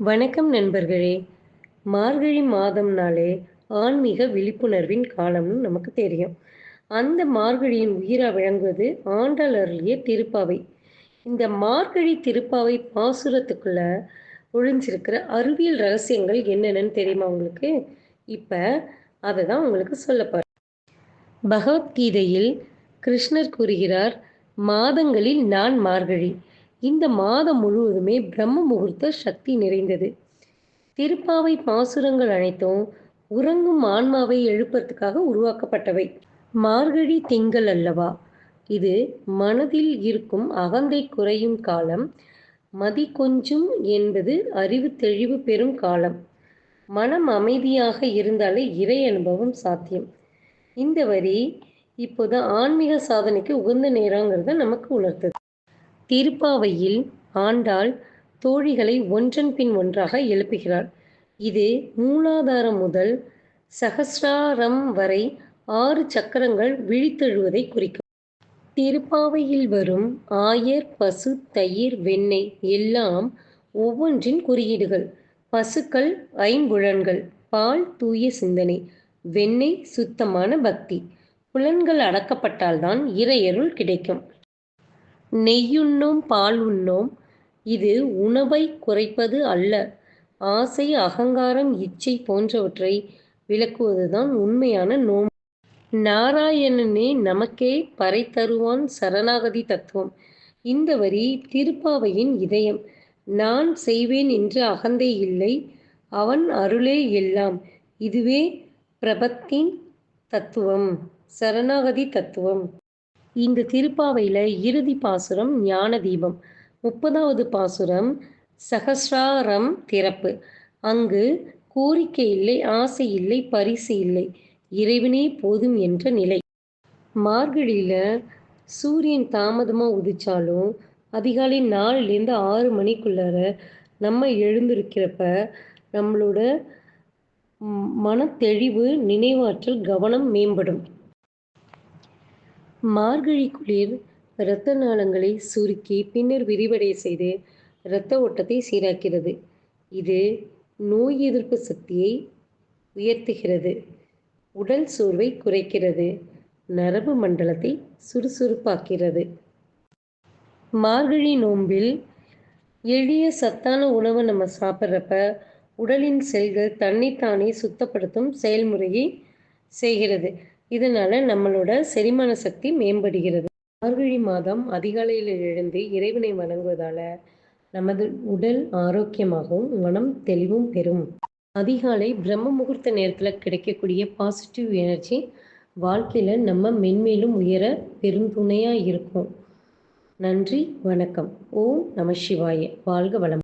வணக்கம் நண்பர்களே. மார்கழி மாதம்னாலே ஆன்மீக விழிப்புணர்வின் காலம்னு நமக்கு தெரியும். அந்த மார்கழியின் உயிரா விளங்குவது ஆண்டாள் அருளிய திருப்பாவை. இந்த மார்கழி திருப்பாவை பாசுரத்துக்குள்ள ஒழிஞ்சிருக்கிற அறிவியல் ரகசியங்கள் என்னென்னு தெரியுமா உங்களுக்கு? இப்போ அதை தான் உங்களுக்கு சொல்ல பகவத்கீதையில் கிருஷ்ணர் கூறுகிறார் மாதங்களில் நான் மார்கழி. இந்த மாதம் முழுவதுமே பிரம்ம முகூர்த்த சக்தி நிறைந்தது. திருப்பாவை பாசுரங்கள் அனைத்தும் உறங்கும் ஆன்மாவை எழுப்பதற்காக உருவாக்கப்பட்டவை. மார்கழி திங்கள் அல்லவா? இது மனதில் இருக்கும் அகந்தை குறையும் காலம் மதி கொஞ்சும் என்பது அறிவு தெளிவு பெறும் காலம். மனம் அமைதியாக இருந்தாலே இறை அனுபவம் சாத்தியம். இந்த வரி இப்போது ஆன்மீக சாதனைக்கு உகந்த நேரங்கிறத நமக்கு உணர்த்தது. திருப்பாவையில் ஆண்டாள் தோழிகளை ஒன்றன் பின் ஒன்றாக எழுப்புகிறார் இது மூலாதாரம் முதல் சகசிராரம் வரை ஆறு சக்கரங்கள் விழித்தெழுவதை குறிக்கும். திருப்பாவையில் வரும் ஆயர் பசு தயிர் வெண்ணெய் எல்லாம் ஒவ்வொன்றின் குறியீடுகள். பசுக்கள் ஐம்புலன்கள் பால் தூய சிந்தனை வெண்ணெய் சுத்தமான பக்தி. புலன்கள் அடக்கப்பட்டால்தான் இறையருள் கிடைக்கும். நெய்யுண்ணோம் பால் உண்ணோம் இது உணவை குறைப்பது அல்ல. ஆசை அகங்காரம் இச்சை போன்றவற்றை விளக்குவதுதான் உண்மையான நோம் நாராயணனே நமக்கே பறை தருவான் சரணாகதி தத்துவம். இந்த வரி திருப்பாவையின் இதயம். நான் செய்வேன் என்று அகந்தை இல்லை அவன் அருளே எல்லாம். இதுவே பிரபத்தின் தத்துவம் சரணாகதி தத்துவம். இந்த திருப்பாவையில் இறுதி பாசுரம் ஞான தீபம். முப்பதாவது பாசுரம் சகசிராரம் திறப்பு. அங்கு கோரிக்கை இல்லை ஆசை இல்லை பரிசு இல்லை. இறைவனே போதும் என்ற நிலை. மார்கழியில் சூரியன் தாமதமாக உதிச்சாலும் அதிகாலை நாலுலேருந்து ஆறு மணிக்குள்ளார நம்ம எழுந்திருக்கிறப்ப நம்மளோட மனத்தெளிவு நினைவாற்றல் கவனம் மேம்படும். மார்கழி குளிர் இரத்த நாளங்களை சுருக்கி பின்னர் விரிவடைய செய்து இரத்த ஓட்டத்தை சீராக்கிறது. இது நோய் எதிர்ப்பு சக்தியை உயர்த்துகிறது. உடல் சோர்வை குறைக்கிறது. நரம்பு மண்டலத்தை சுறுசுறுப்பாக்கிறது. மார்கழி நோம்பில் எளிய சத்தான உணவை நம்ம சாப்பிட்றப்ப உடலின் செல்கள் தன்னைத்தானே சுத்தப்படுத்தும் செயல்முறையை செய்கிறது. இதனால் நம்மளோட செரிமான சக்தி மேம்படுகிறது. மார்கழி மாதம் அதிகாலையில் எழுந்து இறைவனை வணங்குவதால் நமது உடல் ஆரோக்கியமாகவும் மனம் தெளிவும் பெறும். அதிகாலை பிரம்ம முகூர்த்த நேரத்தில் கிடைக்கக்கூடிய பாசிட்டிவ் எனர்ஜி வாழ்க்கையில் நம்ம மென்மேலும் உயர பெருந்துணையாக இருக்கும். நன்றி வணக்கம். ஓம் நம சிவாய. வாழ்க வளம்.